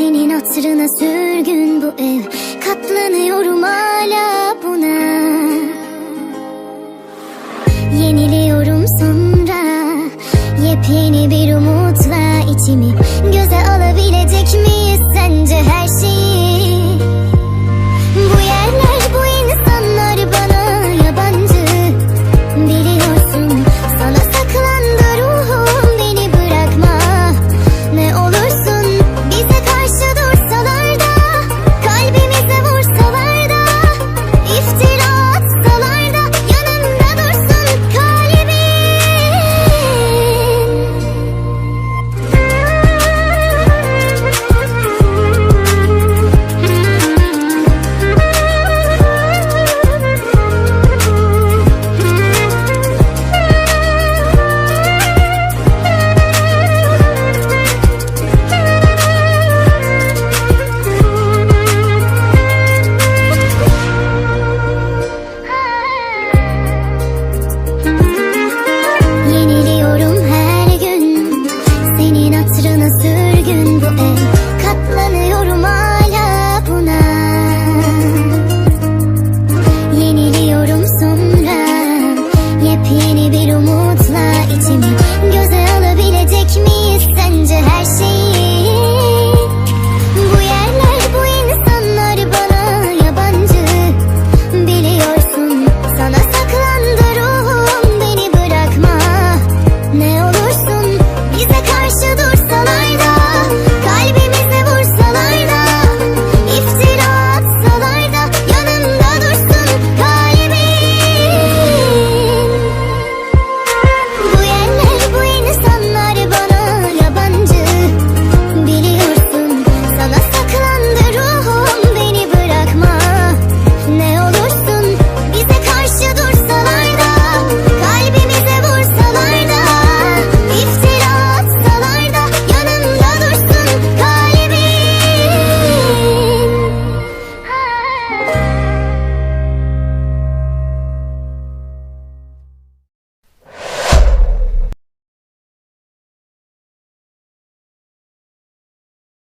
Senin hatırına sürgün bu ev. Katlanıyorum hala buna. Yeniliyorum sonra. Yepyeni bir umutla içimi Göze alabilecek sürgün bu ev Katlanıyorum